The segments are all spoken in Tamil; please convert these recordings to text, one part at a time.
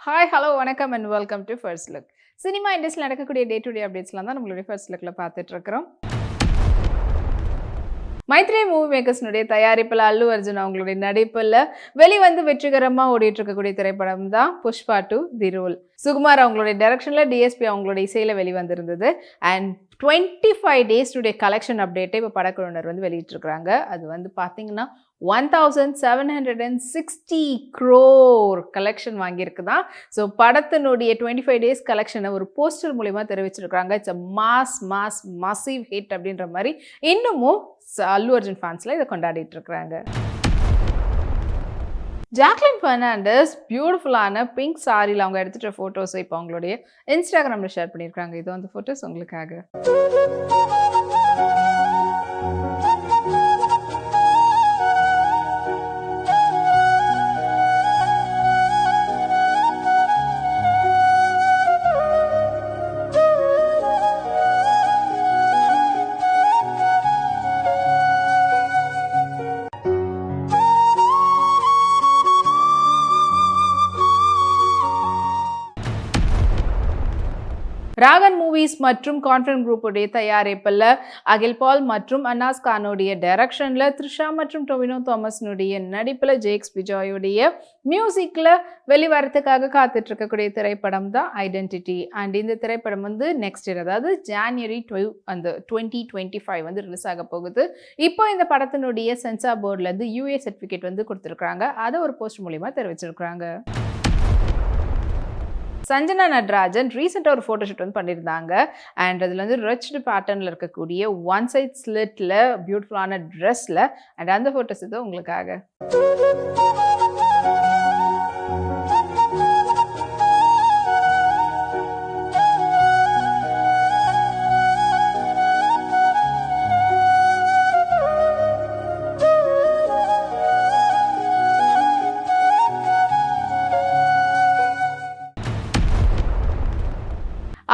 ஹாய் ஹலோ வணக்கம் and welcome to first look cinema இண்டஸ்ட்ரியில் நடக்கக்கூடிய டே டு டே அப்டேட்ஸ்லாம் தான் நம்மளுடைய ஃபர்ஸ்ட் லுக்கில் பார்த்துட்ருக்குறோம் மைத்ரே மூவி மேக்கர்ஸ்னுடைய தயாரிப்பில் அல்லு அர்ஜுன் அவங்களுடைய நடிப்பில் வெளிவந்து வெற்றிகரமாக ஓடிட்டு இருக்கக்கூடிய திரைப்படம் தான் Pushpa two the rule Sukumar அவங்களுடைய டைரக்ஷனில் டிஎஸ்பி அவங்களுடைய இசையில் வெளிவந்திருந்தது. அண்ட் டுவெண்ட்டி ஃபைவ் டேஸ்னுடைய கலெக்ஷன் அப்டேட்டை இப்போ படக்குழுவினர் வந்து வெளியிட்டிருக்கிறாங்க. அது வந்து பார்த்தீங்கன்னா one thousand seven hundred and sixty crore collection வாங்கியிருக்குதான் so படத்தினுடைய டுவெண்ட்டி ஃபைவ் டேஸ் கலெக்ஷனை ஒரு போஸ்டர் மூலிமா தெரிவிச்சிருக்காங்க it's a mass mass massive hit அப்படின்ற மாதிரி இன்னமும் அல்லு அர்ஜுன் ஃபேன்ஸில் இதை கொண்டாடிட்டு இருக்கிறாங்க. ஜாக்லின் ஃபெர்னாண்டஸ் பியூட்டிஃபுல்லான பிங்க் சாரியில் அவங்க எடுத்துகிட்ட ஃபோட்டோஸை இப்போ அவங்களுடைய இன்ஸ்டாகிராமில் ஷேர் பண்ணியிருக்காங்க. இது வந்து ஃபோட்டோஸ் உங்களுக்காக. ராகன் மூவிஸ் மற்றும் கான்ஃபரன்ஸ் குரூப்புடைய தயாரிப்பில் அகில் பால் மற்றும் அன்னாஸ் கானுடைய டைரக்ஷனில் த்ரிஷா மற்றும் டொவினோ தாமஸ்னுடைய நடிப்பில் ஜேக்ஸ் விஜயோடைய மியூசிக்கில் வெளிவரத்துக்காக காத்துட்டு இருக்கக்கூடிய திரைப்படம் தான் ஐடென்டிட்டி. அண்ட் இந்த திரைப்படம் வந்து நெக்ஸ்ட் இயர் அதாவது ஜான்வரி டுவெல் அந்த டுவெண்ட்டி டுவெண்ட்டி ஃபைவ் வந்து ரிலீஸ் ஆக போகுது. இப்போ இந்த படத்தினுடைய சென்சார் போர்ட்லேருந்து யூஏ சர்டிஃபிகேட் வந்து கொடுத்துருக்காங்க அதை ஒரு போஸ்ட் மூலியமாக தெரிவிச்சிருக்கிறாங்க. சஞ்சனா நட்ராஜன் ரீசெண்டாக ஒரு ஃபோட்டோஷூட் வந்து பண்ணியிருந்தாங்க. அண்ட் அதில் வந்து ரிச்டு பேட்டர்னில் இருக்கக்கூடிய ஒன் சைட் ஸ்லிட்டில் பியூட்டிஃபுல்லான ட்ரெஸ்ஸில் அண்ட் அந்த ஃபோட்டோஸ் இது உங்களுக்காக.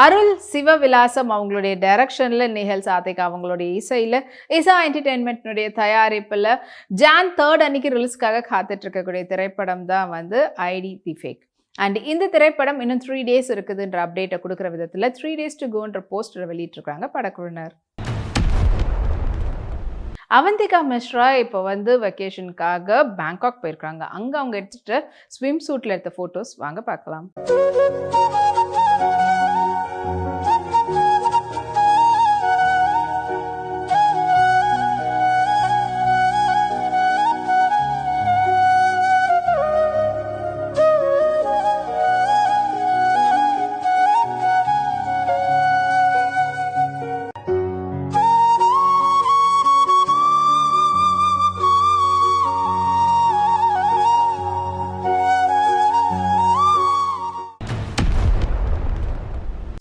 அருள் சிவவிலாசம் அவங்களுடைய டைரக்ஷனில் நிகழ் சாதிக் அவங்களுடைய இசையில் இசா என்டர்டெயின்மெண்ட்னுடைய தயாரிப்பில் ஜான் தேர்ட் அன்னைக்கு ரிலீஸ்க்காக காத்துட்டு இருக்கக்கூடிய திரைப்படம் தான் வந்து ஐடி தி ஃபேக் அண்ட் இந்த திரைப்படம் இன்னும் த்ரீ டேஸ் இருக்குதுன்ற அப்டேட்டை கொடுக்குற விதத்தில் த்ரீ டேஸ் டு கோன்ற போஸ்டரை வெளியிட்டிருக்காங்க படக்குழுவினர். அவந்திகா மிஸ்ரா இப்போ வந்து வெக்கேஷனுக்காக பேங்காக் போயிருக்காங்க. அங்கே அவங்க எடுத்துகிட்ட ஸ்விம் சூட்டில் எடுத்த ஃபோட்டோஸ் வாங்க பார்க்கலாம்.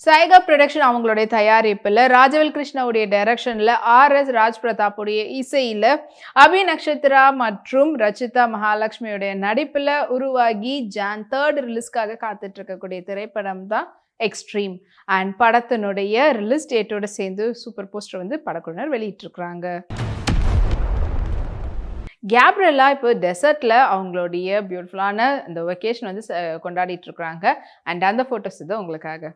சைகா ப்ரொடக்ஷன் அவங்களுடைய தயாரிப்பில் ராஜவேல் கிருஷ்ணாவுடைய டைரக்ஷனில் ஆர் எஸ் ராஜ் பிரதாப்புடைய இசையில் அபி நக்ஷத்ரா மற்றும் ரச்சிதா மகாலட்சுமியுடைய நடிப்பில் உருவாகி ஜான் தேர்ட் ரிலீஸ்க்காக காத்துட்டு இருக்கக்கூடிய திரைப்படம் தான் எக்ஸ்ட்ரீம் அண்ட் படத்தினுடைய ரிலீஸ் டேட்டோட சேர்ந்து சூப்பர் போஸ்டர் வந்து படக்குழுவினர் வெளியிட்டிருக்கிறாங்க. கேப்ரலா இப்போ டெசர்ட்டில் அவங்களுடைய பியூட்டிஃபுல்லான இந்த வெக்கேஷன் வந்து ச- கொண்டாடிட்டு இருக்கிறாங்க. அண்ட் அந்த ஃபோட்டோஸ் இது உங்களுக்காக.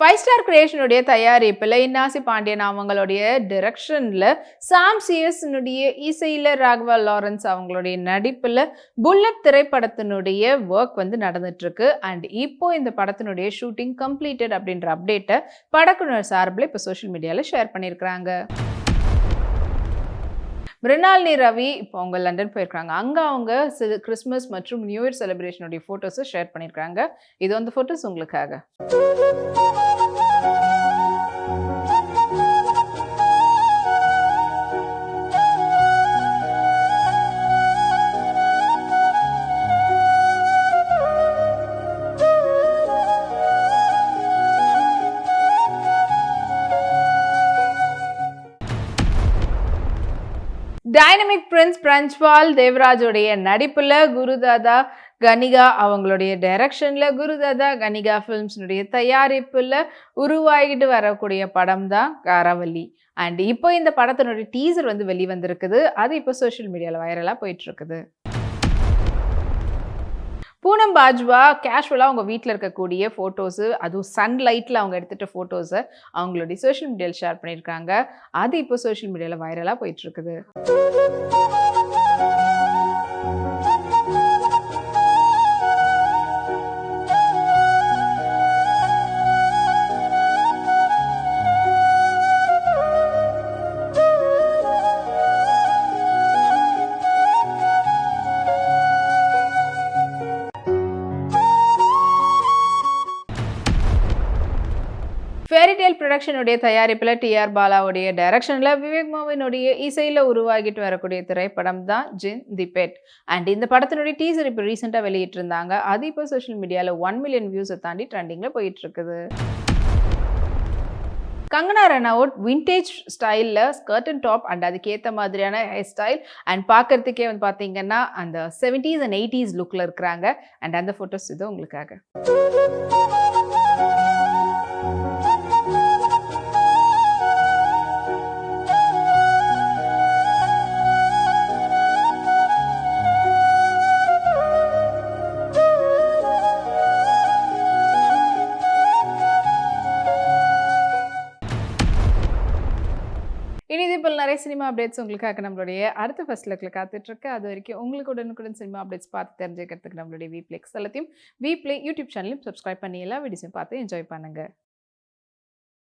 ஃபைவ் ஸ்டார் கிரியேஷனுடைய தயாரிப்பில் இன்னாசி பாண்டியன் அவங்களுடைய டிரெக்ஷனில் சாம் சிஎஸ்னுடைய இசையில் ராகவா லாரன்ஸ் அவங்களுடைய நடிப்பில் புல்லட் திரைப்படத்தினுடைய ஒர்க் வந்து நடந்துட்டுருக்கு. அண்ட் இப்போ இந்த படத்தினுடைய ஷூட்டிங் கம்ப்ளீட்டட் அப்படின்ற அப்டேட்டை படக்குனர் சார்பில் இப்போ சோஷியல் மீடியாவில் ஷேர் பண்ணியிருக்கிறாங்க. மிருணாலினி ரவி இப்போ அவங்க லண்டன் போயிருக்காங்க அங்கே அவங்க சி- கிறிஸ்மஸ் மற்றும் நியூ இயர் செலிப்ரேஷனுடைய ஃபோட்டோஸை ஷேர் பண்ணியிருக்காங்க இது வந்து ஃபோட்டோஸ் உங்களுக்காக. டைனமிக் பிரின்ஸ் பிரஞ்ச்வால் தேவராஜோடைய நடிப்பில் குருதாதா கனிகா அவங்களுடைய டைரக்ஷனில் குருதாதா கனிகா ஃபிலிம்ஸ்னுடைய தயாரிப்பில் உருவாகிட்டு வரக்கூடிய படம் தான் காரவல்லி. அண்ட் இப்போ இந்த படத்தினுடைய டீசர் வந்து வெளிவந்திருக்குது. அது இப்போ சோஷியல் மீடியாவில் வைரலாக போயிட்டுருக்குது பூனம் பாஜ்வா கேஷுவலாக அவங்க வீட்டில் இருக்கக்கூடிய ஃபோட்டோஸு அதுவும் சன்லைட்டில் அவங்க எடுத்துகிட்ட ஃபோட்டோஸை அவங்களுடைய சோஷியல் மீடியாவில் ஷேர் பண்ணியிருக்காங்க அது இப்போ சோஷியல் மீடியாவில் வைரலாக போயிட்டுருக்குது ஃபேரிடேல் ப்ரொடக்ஷனுடைய தயாரிப்பில் டிஆர் பாலாவுடைய டைரக்ஷனில் விவேக் மோகனுடைய இசையில் உருவாகிட்டு வரக்கூடிய திரைப்படம் தான் ஜின் தி பெட் அண்ட் இந்த படத்தினுடைய டீசர் இப்போ ரீசெண்டாக வெளியிட்டிருந்தாங்க. அது இப்போ சோஷியல் மீடியாவில் ஒன் மில்லியன் வியூஸை தாண்டி ட்ரெண்டிங்கில் போயிட்டு இருக்குது கங்கனா ரனவுட் விண்டேஜ் ஸ்டைலில் ஸ்கர்ட் அண்ட் டாப் அண்ட் அதுக்கேற்ற மாதிரியான ஹேர் ஸ்டைல் அண்ட் பார்க்கறதுக்கே வந்து பார்த்தீங்கன்னா அந்த செவன்டீஸ் அண்ட் எயிட்டிஸ் லுக்கில் இருக்கிறாங்க. அண்ட் அந்த ஃபோட்டோஸ் இது உங்களுக்காக. இனி இது போல் நிறைய சினிமா அப்டேட்ஸ் உங்களுக்காக நம்மளுடைய அடுத்த ஃபர்ஸ்ட் லுக்கில் காத்துட்ருக்கு. அது வரைக்கும் உங்களுக்கு உடனுக்குடன் சினிமா அப்டேட்ஸ் பார்த்து தெரிஞ்சுக்கிறதுக்கு நம்மளுடைய வீப்ளேக்ஸ் எல்லாத்தையும் வீப்ளே யூடியூப் சேனலையும் சப்ஸ்கிரைப் பண்ணி எல்லா வீடியோஸையும் பார்த்து என்ஜாய் பண்ணுங்கள்